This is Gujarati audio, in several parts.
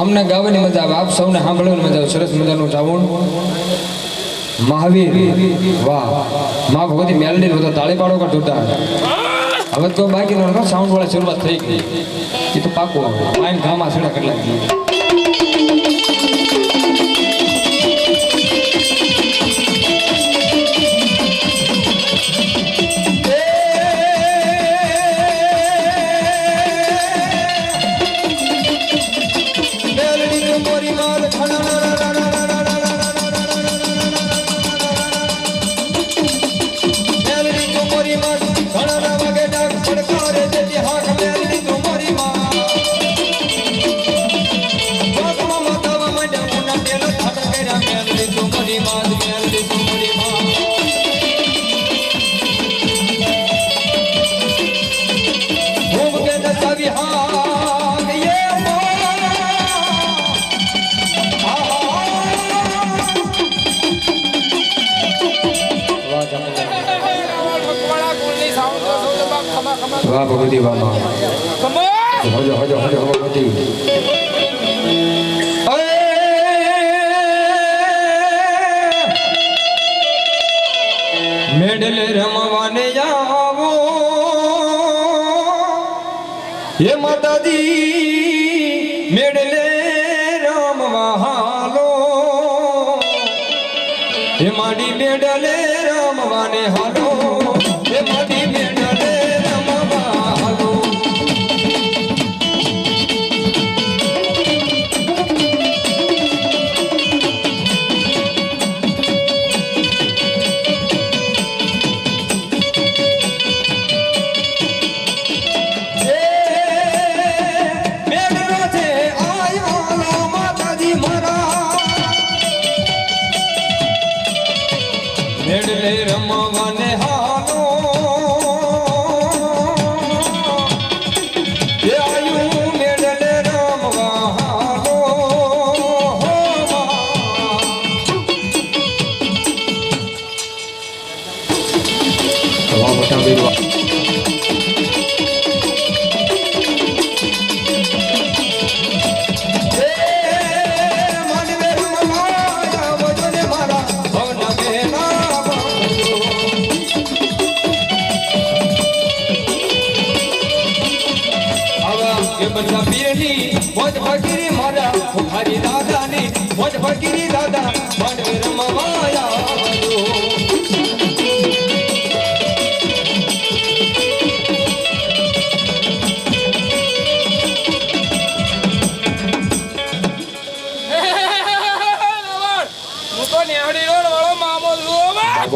અમને ગાવાની મજા આવે, આપ સૌને સાંભળવાની મજા આવે, સરસ મજાનું જાવણ મહાવીર, વાહ. મા ભગવતી મેલડી બધા તાળી પાડો કા તૂટા હવે તો બાકી સાઉન્ડ વાળા શરૂઆત થઈ ગઈ. એ તો પાકું આવે. માઇન ગામમાં કેટલા કેટલાક. વાહ ભગવતી વાહ હજો હજો હજો ભગવતી મેડલ રમવાને જાવો હે માતાજી એ બધા પીરની મોજ ફકીરી મારા ભુખારી દાદાની મોજ ફકીરી દાદા.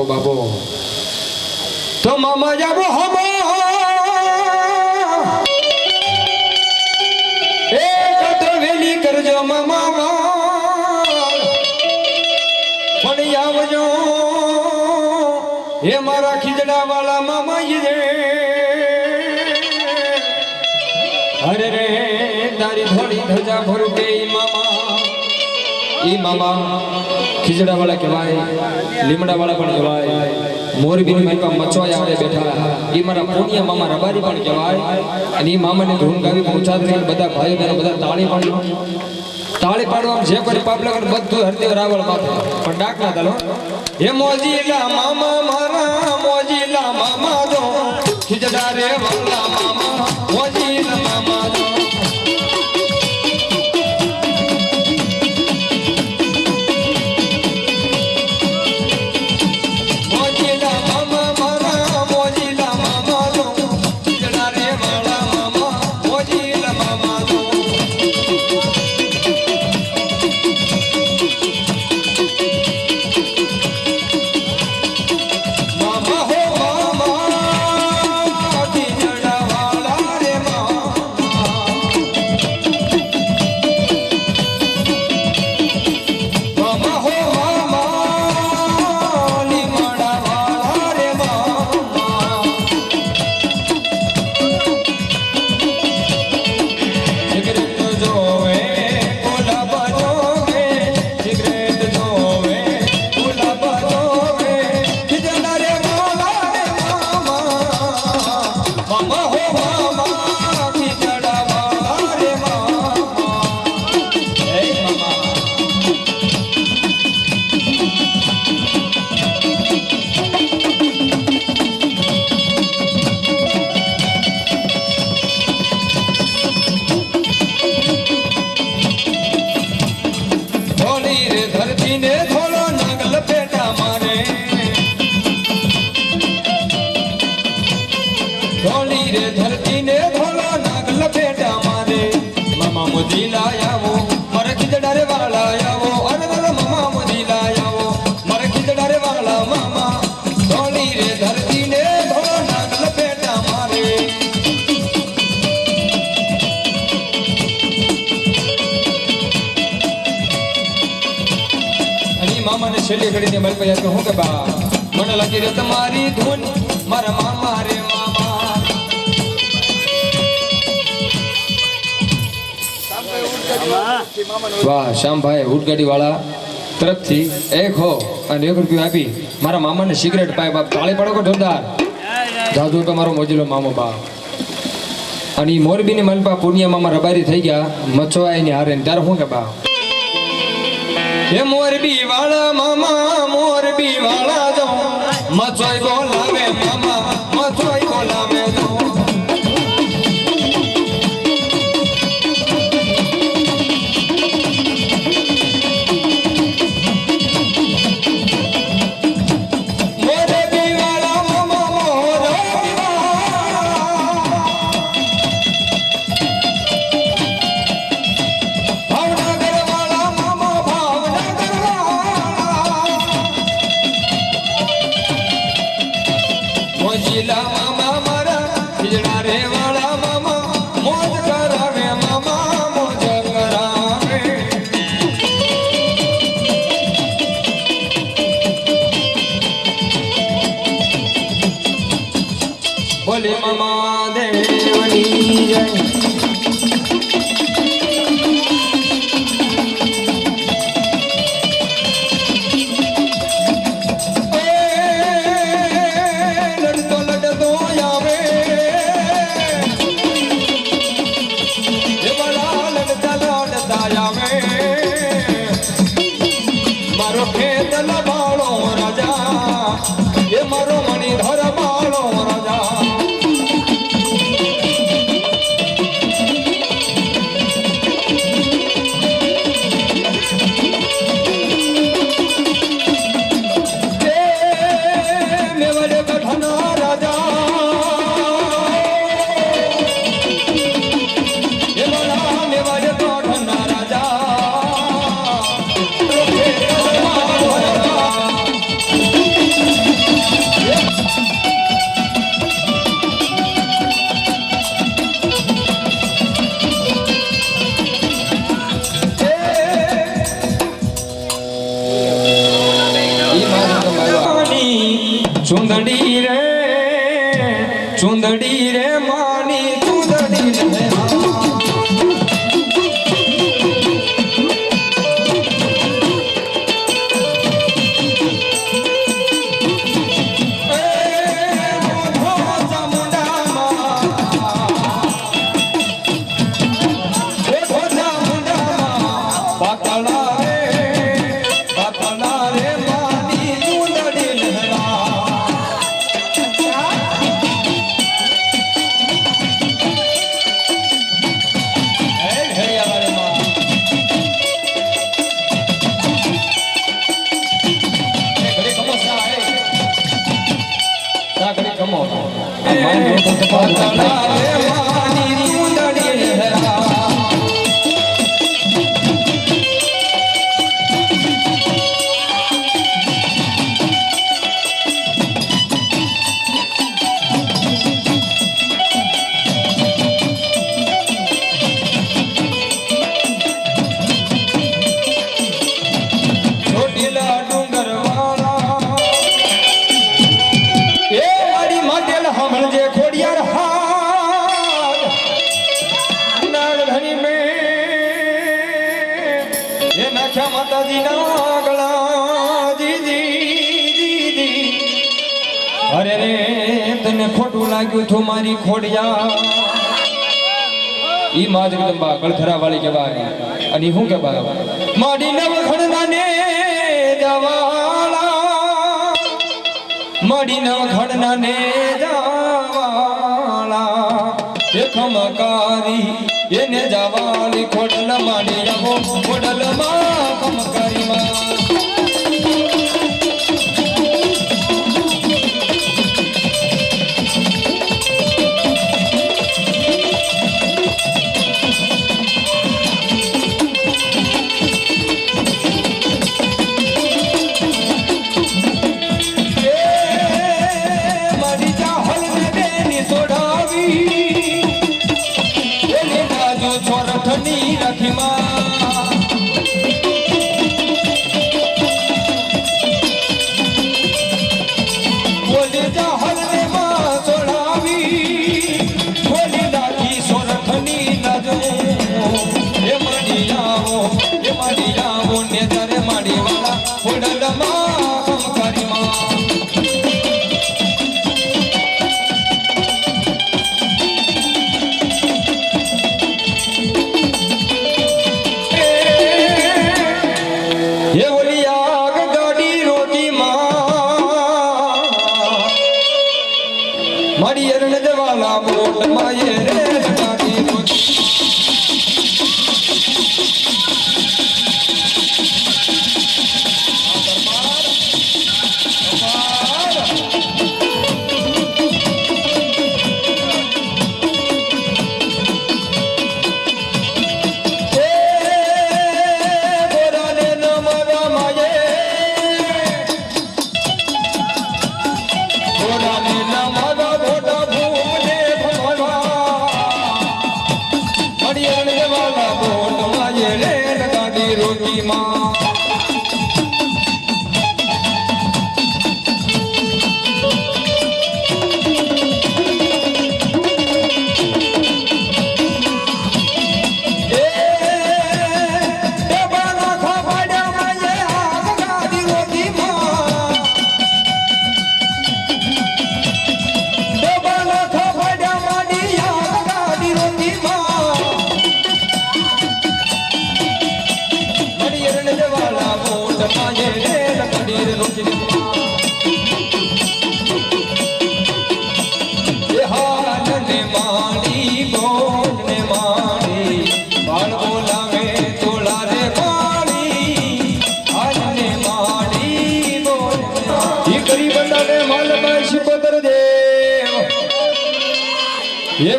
બાબો બાબો, તો મામા જાબો હમો એ કતો વેલી કરજો મામા. પણ આવજો. એ મારા ખીજડા વાળા મામા રે અરે રે, તારી ધોળી ધજા ભરતે મામા. ઈ મામા ખીજડા વાળા કહેવાય લીમડા વાળા પણ કહેવાય મોરબી ની મારી મચવાય આવે બેઠા. એ મારા પુણ્ય મામા રબારી પણ કહેવાય, અને એ મામાને ધૂમ ગાવી પૂછા થઈ બધા ભાઈ બહેનો બધા તાળી પણ તાળી પાડવા જે કોઈ પાપ લગન બધું હરદેવ રાવળ માથે. પણ ડાક ના ચાલો હે મોજીલા મામા, મારા મોજીલા મામા મળી ગયા કે હું કે બા? મને લાગી રે તમારી ધૂન. મારા મામા રે મામા. વાહ, શ્યામભાઈ ઉડગાડી વાળા તરફથી એક હો અને એક રૂપિયો આપી. મારા મામાને સિગરેટ પાય બાપ. તાળી પડો કે જોરદાર? જાદુ તો મારો મોજીલો મામો બા અને મોરબી મોરબીની મનપા પૂર્ણિયા મામા રબારી થઈ ગયા. મચ્છો આવીને હારે. ત્યારે શું કે બા? એ મોરબી વાળા મામા મોરબી વાળા જાઉં મચોઈ બોલાવે Amém. માન એ માતાજીના માતાજી ના ગળા દીદી અરે રે, તને ખોટું લાગ્યું થું મારી ખોડિયા. ઈ માં જગદંબા કળથરા વાળી કહેવાય. અને શું કહેવાય? માડી નવ ખડના ને જવાળા માડી નવ ખડના ને જવાળા એ ખમકારી, એને જવાળી ખોડલ માડી આવો ખોડલ.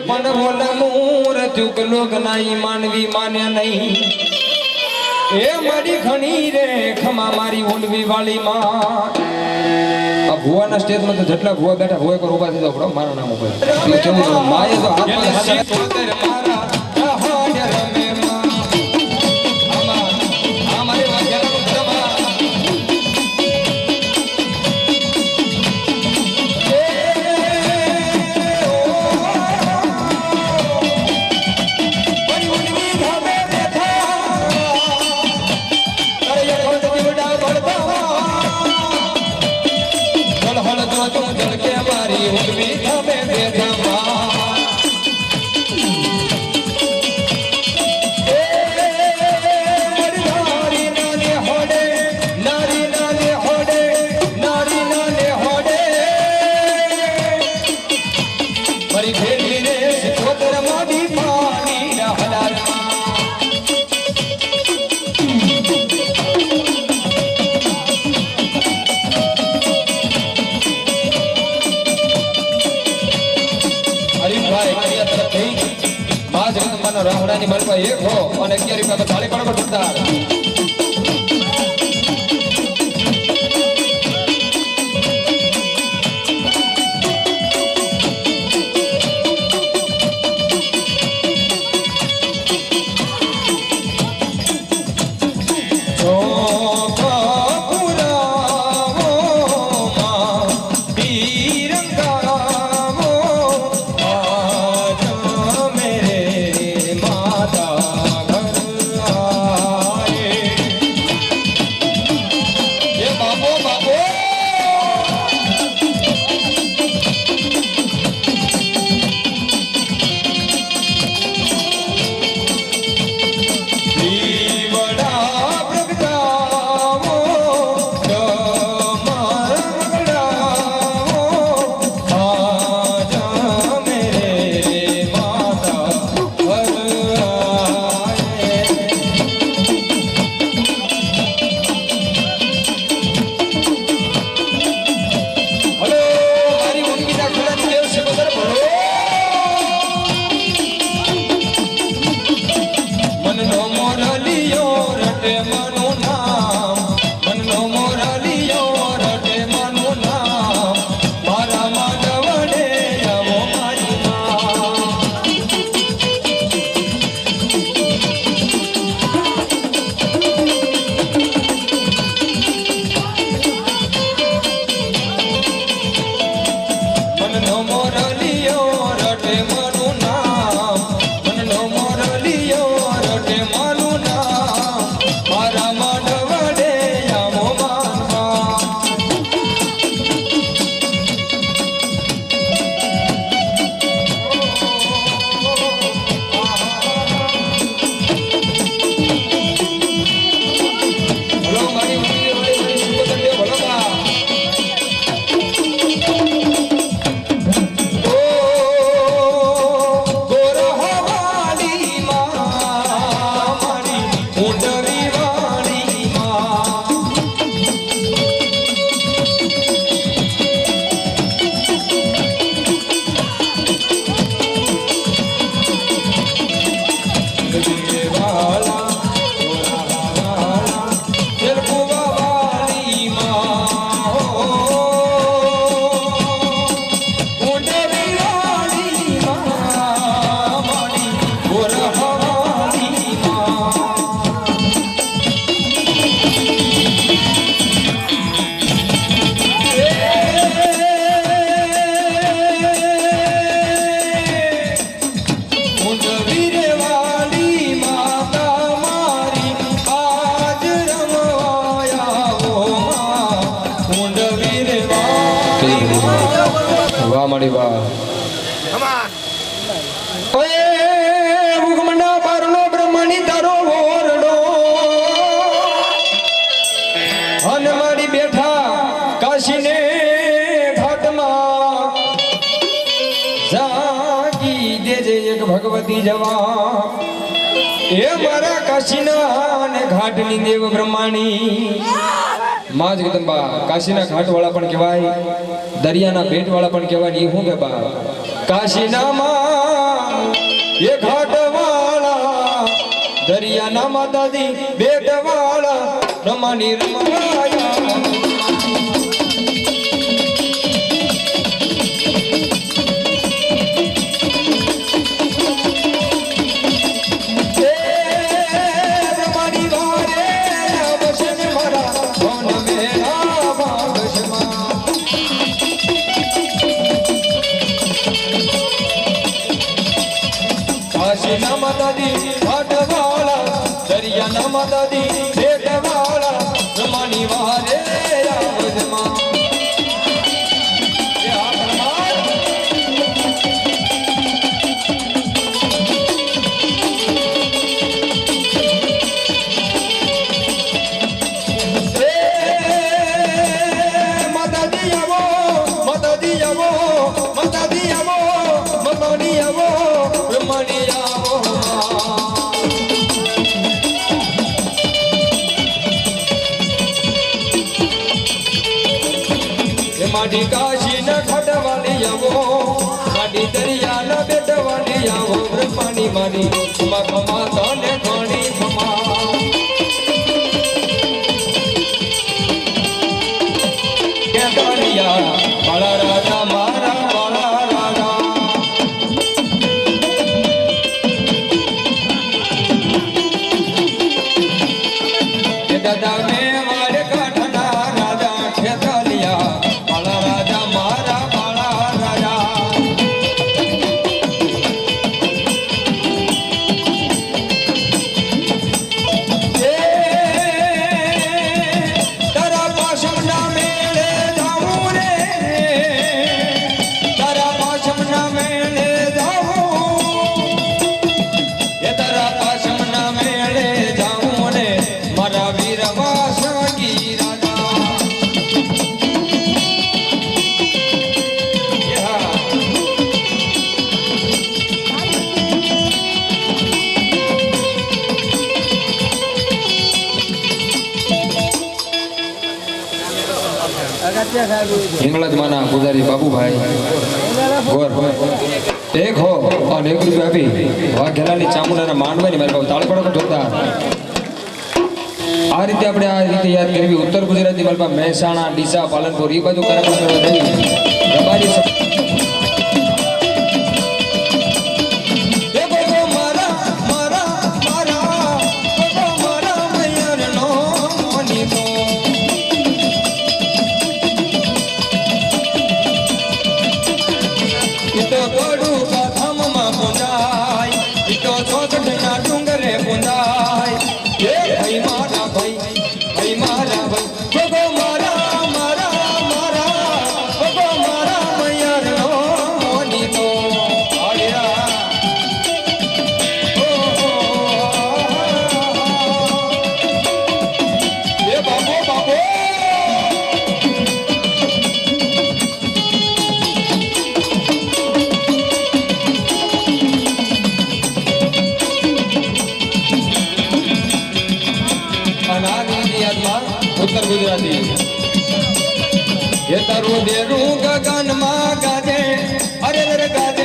પણ મોલમૂર ચૂકલો ગનાઈ માનવી માન્યા નહીં. એ મારી ઘણી રે ખમા મારી ઊંડવી વાળી માં આ ભુવાના સ્ટેજમાં તો જેટલા ભુવા બેઠા ભુવા કરો ઊભા થઈ જાવ મારા નામ ઉપર કેવું તો હાથ રામડાની બરપા એક હો. અને અગિયાર રૂપિયા તો ચાલી પડો છૂટતા જવા. એ મારા કાશીના ને ઘાટની દેવ બ્રહ્માણી. માં જગદંબા, કાશીના ઘાટ વાળા પણ કહેવાય, દરિયાના ભેટ વાળા પણ કહેવાય એ શું કે બા? કાશીના માં એ ઘાટ વાળા દરિયાના માતાજી ભેટવાળા રમાની રમાયા. કાશીના માતાજી ઘાટવાળા દરિયાના માતાજી. ભેટવાળા બ્રહ્મણી મારી ખમા હિંગળજ માના પૂજારી બાબુભાઈ એક હો અને એક રૂપિયા આપી વાઘેલાની ચામુંડાના માંડવાની મારી બાબુ તાળપડો જોતા આ રીતે આપણે આ રીતે યાદ કરવી. ઉત્તર ગુજરાતની મારી મહેસાણા, ડીસા, પાલનપુર એ બાજુ કાર્યક્રમ રબારી ઉત્તર ગુજરાતી. એ તારું દેરું ગગનમાં ગાજે. અરે ગાજે.